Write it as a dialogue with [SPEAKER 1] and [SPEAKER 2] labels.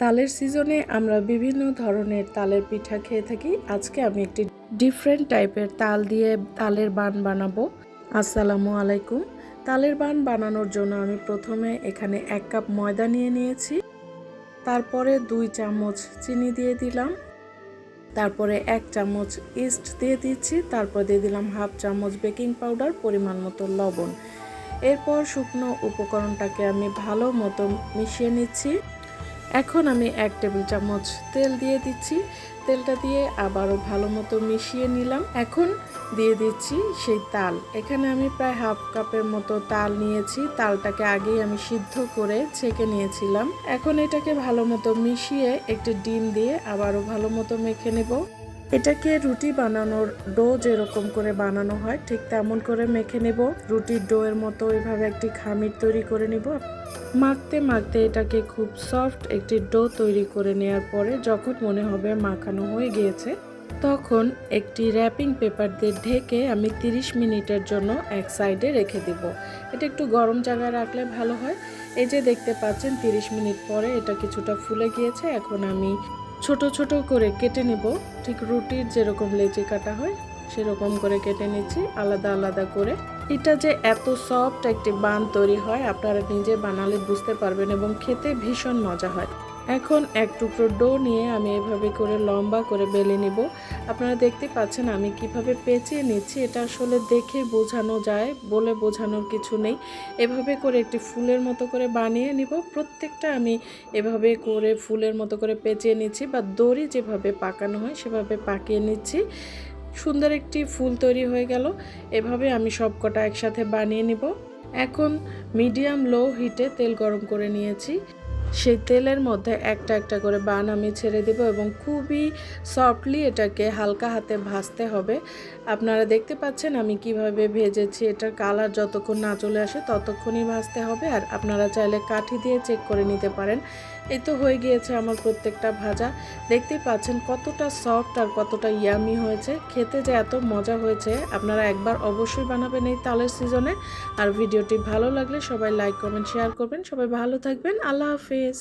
[SPEAKER 1] তালের সিজনে আমরা বিভিন্ন ধরনের তালের পিঠা খেয়ে থাকি। আজকে আমি একটি ডিফারেন্ট টাইপের তাল দিয়ে তালের বান বানাবো। আসসালামু আলাইকুম। তালের বান বানানোর জন্য আমি প্রথমে এখানে এক কাপ ময়দা নিয়ে নিয়েছি। তারপরে দুই চামচ চিনি দিয়ে দিলাম। তারপরে এক চামচ ইস্ট দিয়ে দিচ্ছি। তারপর দিয়ে দিলাম হাফ চামচ বেকিং পাউডার পরিমাণ মতো লবণ। এরপর শুকনো উপকরণটাকে আমি ভালো মতো মিশিয়ে নিচ্ছি। এখন আমি এক টেবিল চামচ তেল দিয়ে দিচ্ছি। তেলটা দিয়ে আবারও ভালো মতো মিশিয়ে নিলাম। এখন দিয়ে দিচ্ছি সেই তাল। এখানে আমি প্রায় হাফ কাপের মতো তাল নিয়েছি। তালটাকে আগেই আমি সিদ্ধ করে ছেঁকে নিয়েছিলাম। এখন এটাকে ভালো মতো মিশিয়ে একটি ডিম দিয়ে আবারও ভালো মতো মেখে নেব। এটাকে রুটি বানানোর ডো যেরকম করে বানানো হয়, ঠিক তেমন করে মেখে নেব। রুটির ডো এর মতো এভাবে একটি খামির তৈরি করে নেব। মাখতে মাখতে এটাকে খুব সফট একটি ডো তৈরি করে নেওয়ার পরে যখন মনে হবে মাখানো হয়ে গিয়েছে, তখন একটি র্যাপিং পেপার দিয়ে ঢেকে আমি 30 মিনিটের জন্য এক সাইডে রেখে দেব। এটা একটু গরম জায়গায় রাখলে ভালো হয়। এই যে দেখতে পাচ্ছেন 30 মিনিট পরে এটা কিছুটা ফুলে গিয়েছে। এখন আমি ছোট ছোট করে কেটে নেব। ঠিক রুটির যেরকম লেচি কাটা হয়, সেরকম করে কেটে নিচ্ছি, আলাদা আলাদা করে। এটা যে এত সফট একটি বান তৈরি হয়, আপনারা নিজে বানালে বুঝতে পারবেন এবং খেতে ভীষণ মজা হয়। এখন এক টুকরো ডো নিয়ে আমি এভাবে করে লম্বা করে বেলে নিব। আপনারা দেখতে পাচ্ছেন আমি কীভাবে পেঁচিয়ে নিচ্ছি, এটা আসলে দেখে বোঝানো যায়, বলে বোঝানোর কিছু নেই। এভাবে করে একটি ফুলের মতো করে বানিয়ে নিব। প্রত্যেকটা আমি এভাবে করে ফুলের মতো করে পেঁচিয়ে নিচ্ছি বা দড়ি যেভাবে পাকানো হয় সেভাবে পাকিয়ে নিচ্ছি। সুন্দর একটি ফুল তৈরি হয়ে গেল। এভাবে আমি সব কটা একসাথে বানিয়ে নিব। এখন মিডিয়াম লো হিটে তেল গরম করে নিয়েছি। সেই তেলের মধ্যে একটা একটা করে বান আমি ছেড়ে দেব এবং খুবই সফটলি এটাকে হালকা হাতে ভাজতে হবে। আপনারা দেখতে পাচ্ছেন আমি কীভাবে ভেজেছি, এটার কালার যতক্ষণ না চলে আসে ততক্ষণই ভাজতে হবে আর আপনারা চাইলে কাঠি দিয়ে চেক করে নিতে পারেন। এই তো হয়ে গিয়েছে আমার প্রত্যেকটা ভাজা। দেখতেই পাচ্ছেন কতটা সফট আর কতটা ইয়ামি হয়েছে। খেতে যে এত মজা হয়েছে, আপনারা একবার অবশ্যই বানাবেন এই তালের সিজনে আর ভিডিওটি ভালো লাগলে সবাই লাইক কমেন্ট শেয়ার করবেন। সবাই ভালো থাকবেন। আল্লাহ হাফিজ